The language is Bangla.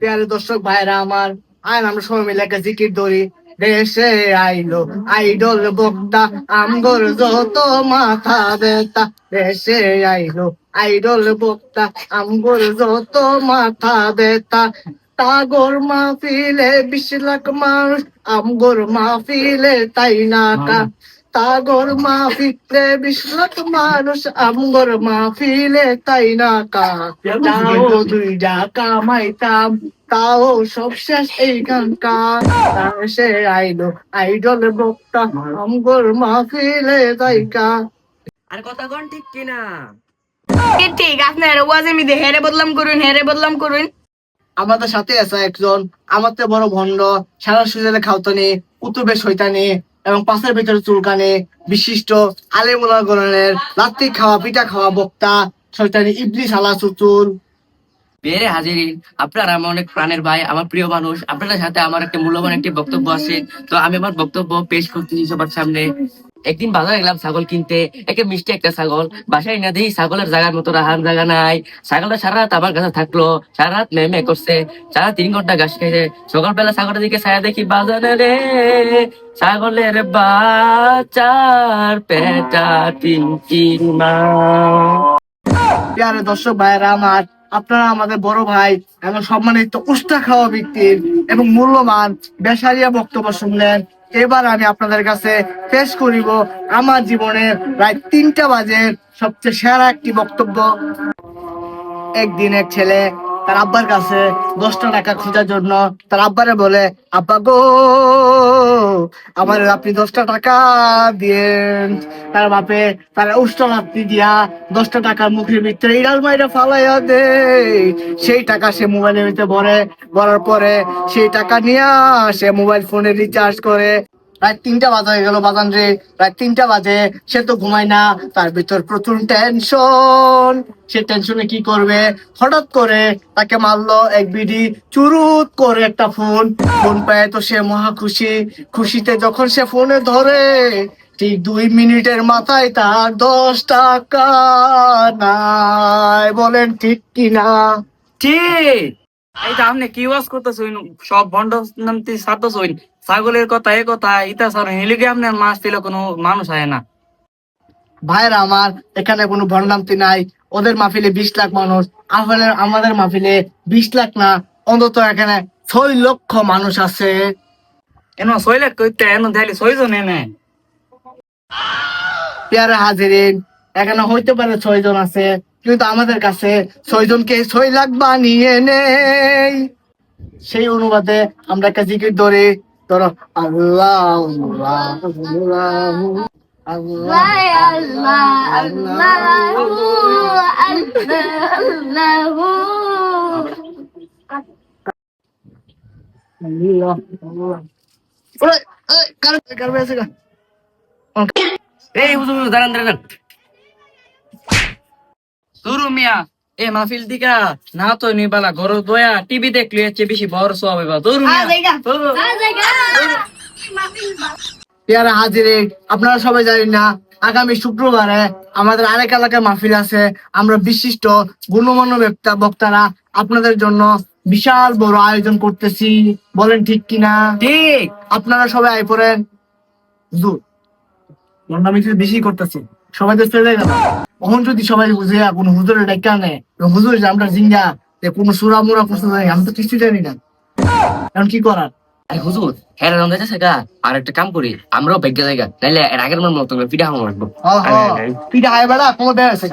পেয়ারে দর্শক ভাইরা আমার আয় আমরা সবাই মিলে একটা জিকির ধরি। দেশে আইলো আইডল বক্তা, আমগর যত মাথা বেতা দেশে আইলো আইডল বক্তা, আমগর যত মাথা বেতা তাগর মাহফিলে বিশ লাখ মানুষ, আমগর মাহফিলে তাই না তাগর মাহফিলে রে লাখ মানুষ আমগর মাহফিলে তাই না কা? তাও দুই টাকা মাইতাম তাও সব শেষ এই গানকার সে আইলো আইডল বক্তা আমগর মাহফিলে তাই কা। আর কথা কোন ঠিক কিনা? ঠিক আপনার ওয়াজে মিদে হেরে বদলাম করুন হেরে বদলাম করুন। আমাদের সাথে আছে একজন আমার তো বড় ভণ্ড সারা সুজনে খাওতানি কুতুবে শৈতানি এবং পাশের ভিতরে চুলকানে, বিশিষ্ট আলেমুলা গণনের লাত্তি খাওয়া, পিঠা খাওয়া, বক্তা শৈতানি ইবলিস আলা চুচুল বেরে হাজিরি আপনার আমার অনেক প্রাণের ভাই, আমার প্রিয় মানুষ, আপনাদের সাথে আমার একটা মূল্যবান একটি বক্তব্য আছে। তো আমি আমার বক্তব্য পেশ করতেছি সবার সামনে। একদিন বাজারে গেলাম, ছাগল কিনতে। একে মিষ্টি একটা ছাগল। বাসায় না দেখি ছাগলের জায়গার মতো রাহার জায়গা নাই। ছাগলটা সারা রাত আমার কাছে থাকল। সারা রাত মেমে করছে। সারা তিন ঘণ্টা ঘাস খেয়েছে। সকালবেলা ছাগলের দিকে ছায়া দেখি বাজারে রে, ছাগলের বাচ্চার পেটা মাস প্রিয়ারে দর্শক ভাইয়েরা আমার, আপনারা আমাদের বড় ভাই এবং সম্মানিত উষ্টা খাওয়া ব্যক্তির এবং মূল্যবান বেসারিয়া বক্তব্য শুনলেন। এবার আমি আপনাদের কাছে পেশ করিব আমার জীবনে প্রায় তিনটা বাজে সবচেয়ে সেরা একটি বক্তব্য। একদিন এক ছেলে তার আব্বার কাছে দশটা টাকা খোঁজার জন্য তার আব্বারে বলে, আব্বা গো, আমার আপনি দশটা টাকা দিয়েন। তার বাপে তার উষ্টা লাত্তি দিয়া দশটা টাকার মুখের ভিতরে ইড়াল মাইরা ফালাইয়া দে সেই টাকা সে মোবাইলের ভিতরে ভরে ভরার পরে সেই টাকা নিয়ে সে মোবাইল ফোনে রিচার্জ করে। রাত তিনটা বাজে হয়ে গেল বাজান রে। রাত তিনটা বাজে, সে তো ঘুমায় না। তার ভিতর প্রচুর টেনশন সে টেনশনে কি করবে? হঠাৎ করে তাকে মারলো এক বিডি, চুরুত করে একটা ফোন ফোন পায় তো সে মহা খুশি। খুশিতে যখন সে ফোনে ধরে, ঠিক দুই মিনিটের মাথায় তার দশ টাকা নাই। বলেন ঠিক কিনা? ঠিক। এই আপনি কি ওয়াজ করতেছেন? সব ভণ্ড নামতে সাথে ছাগলের কথা এ কথা ইতা স্যার হেলিকে আপনার মাছ পেলে কোনো মানুষ হয় না। ভাইরা আমার এখানে কোনো ভণ্ডামতি নাই। ওদের মাহফিলে বিশ লাখ মানুষ আমাদের আমাদের মাহফিলে বিশ লাখ না অন্তত এখানে ছয় লক্ষ মানুষ আছে। এন সইলে কইতে এন দেখলি সইজন এনে। পেয়ারা হাজিরিন এখানে হইতে পারে ছয় জন আছে কিন্তু আমাদের কাছে ছয় জনকে ছয় লাখ বানিয়ে নেই। সেই অনুবাদে আমরা একটা জিকির ধরি ধরো আল্লাহ আল্লাহ আল্লাহ এই, কার কার দাঁড়ান দাঁড়ান মিয়া। এ মাহফিল দিকা না তো নিবালা ঘর দয়া টিভি দেখলে এর চেয়ে বেশি বড় সব এবার। পেয়ারা হাজিরে আপনারা সবাই জানেন না আগামী শুক্রবারে আমাদের আরেক এলাকায় মাহফিল আছে। আমরা বিশিষ্ট গুণমান্য বক্তা বক্তারা আপনাদের জন্য বিশাল বড় আয়োজন করতেছি। বলেন ঠিক কিনা? ঠিক। আপনারা সবাই আই পড়েন। হুজুর। আমি একটু বেশি করতেছি। সবাই তো চলে গেল। তখন যদি সবাই বুঝে কোন হুজুরের ডাক্কা নেই হুজুর যে আমরা জিঙ্গা কোনো সুরা মুরা করতে জানি আমি তো কিছু জানি না। এখন কি করার? আরে হুজুর হ্যাঁ রঙ যাচ্ছে গা। আর একটা কাম করি আমরাও বেগে জায়গা নাইলে এর আগের মতো পিঠা হামা রাখব পিঠা আয় বেড়া কোনো আছে?